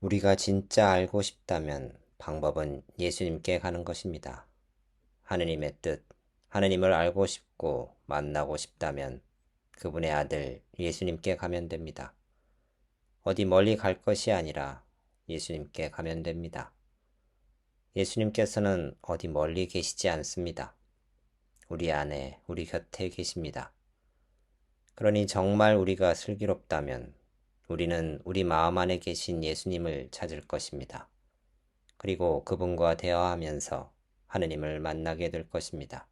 우리가 진짜 알고 싶다면 방법은 예수님께 가는 것입니다. 하느님의 뜻, 하느님을 알고 싶고 만나고 싶다면 그분의 아들 예수님께 가면 됩니다. 어디 멀리 갈 것이 아니라 예수님께 가면 됩니다. 예수님께서는 어디 멀리 계시지 않습니다. 우리 안에, 우리 곁에 계십니다. 그러니 정말 우리가 슬기롭다면 우리는 우리 마음 안에 계신 예수님을 찾을 것입니다. 그리고 그분과 대화하면서 하느님을 만나게 될 것입니다.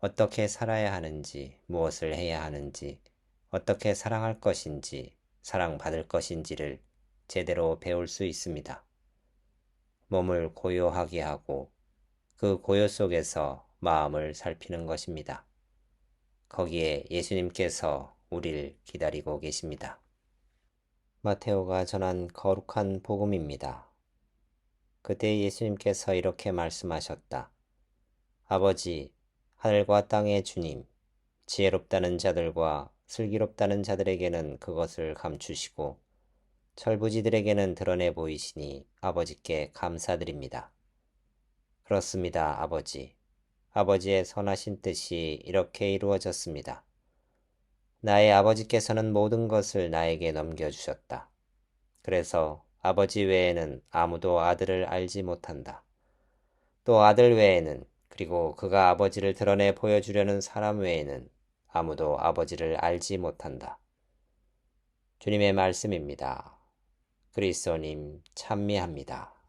어떻게 살아야 하는지, 무엇을 해야 하는지, 어떻게 사랑할 것인지, 사랑받을 것인지를 제대로 배울 수 있습니다. 몸을 고요하게 하고 그 고요 속에서 마음을 살피는 것입니다. 거기에 예수님께서 우리를 기다리고 계십니다. 마테오가 전한 거룩한 복음입니다. 그때 예수님께서 이렇게 말씀하셨다. 아버지, 하늘과 땅의 주님, 지혜롭다는 자들과 슬기롭다는 자들에게는 그것을 감추시고 철부지들에게는 드러내 보이시니 아버지께 감사드립니다. 그렇습니다, 아버지. 아버지의 선하신 뜻이 이렇게 이루어졌습니다. 나의 아버지께서는 모든 것을 나에게 넘겨주셨다. 그래서 아버지 외에는 아무도 아들을 알지 못한다. 또 아들 외에는 그리고 그가 아버지를 드러내 보여주려는 사람 외에는 아무도 아버지를 알지 못한다. 주님의 말씀입니다. 그리스도님 찬미합니다.